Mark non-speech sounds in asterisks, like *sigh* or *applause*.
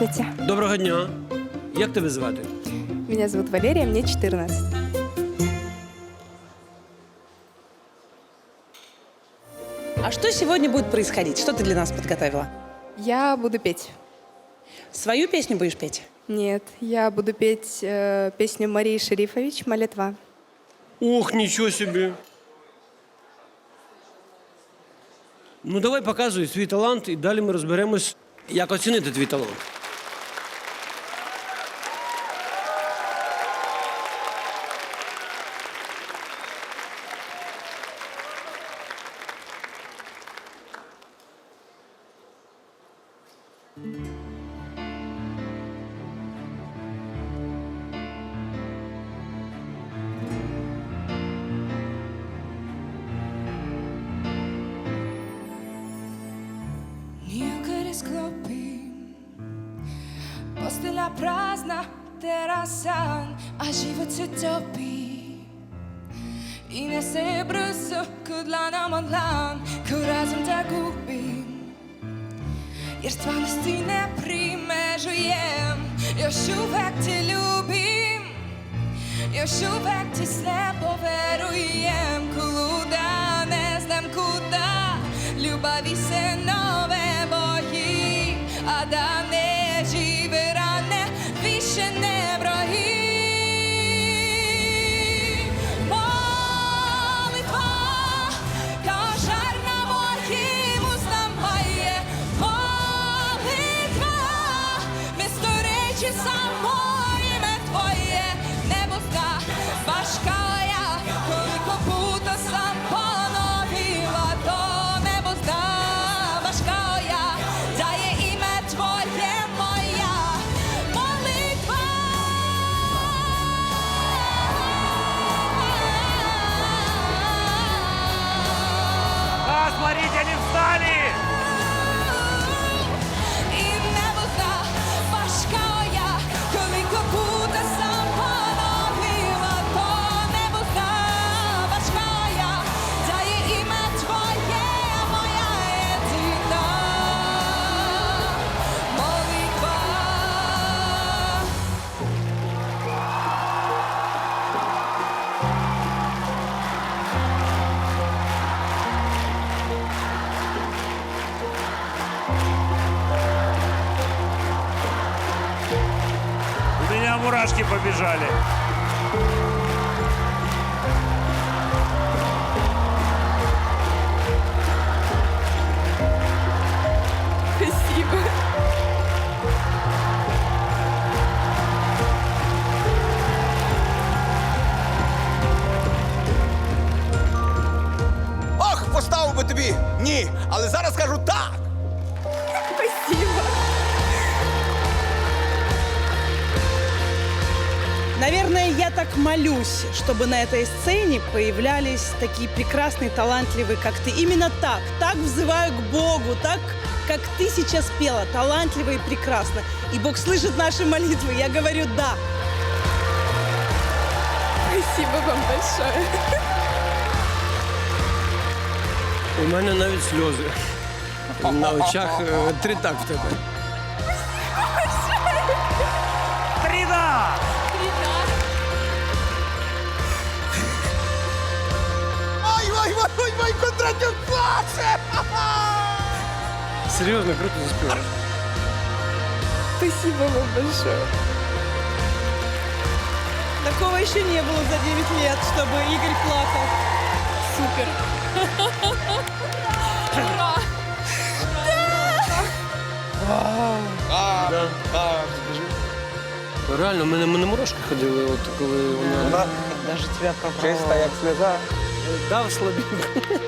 Здравствуйте. Доброго дня. Як тебе звати? Меня зовут Валерия, мне 14. А что сегодня будет происходить? Что ты для нас подготовила? Я буду петь. Свою песню будешь петь? Нет, я буду петь э, песню Марии Шерифович «Молитва». Ох, нічого собі. Ну, давай показуй свій талант, і далі ми розберемось, як оцінити твій талант. Postela prázdna, teraz sán A život se topí I nese brzo Kud dlanom od dlan Kud razum tak gubím Jer stvarnosti ne primežujem Još uvek te ljubim Još uvek ti slepo verujem мурашки побежали. Спасибо. Ох, поставив би тобі! Ні, але зараз кажу так! Наверное, я так молюсь, чтобы на этой сцене появлялись такие прекрасные, талантливые, как ты. Именно так. Так взываю к Богу, так, как ты сейчас пела. Талантливо и прекрасно. И Бог слышит наши молитвы. Я говорю «да». Спасибо вам большое. У мене навіть сльози. На очах три так в тебе. Трида! Ой, ой, ой, Кондратюк плаче! *laughs* Серйозно, круто заспіваєш. Спасибо вам большое. Такого еще не было за 9 лет, чтобы Игорь плакал. Супер. *laughs* Да. Реально, в мене, в мене мурашки ходили, от коли вона Чиста, як сльоза. Дав слабінку.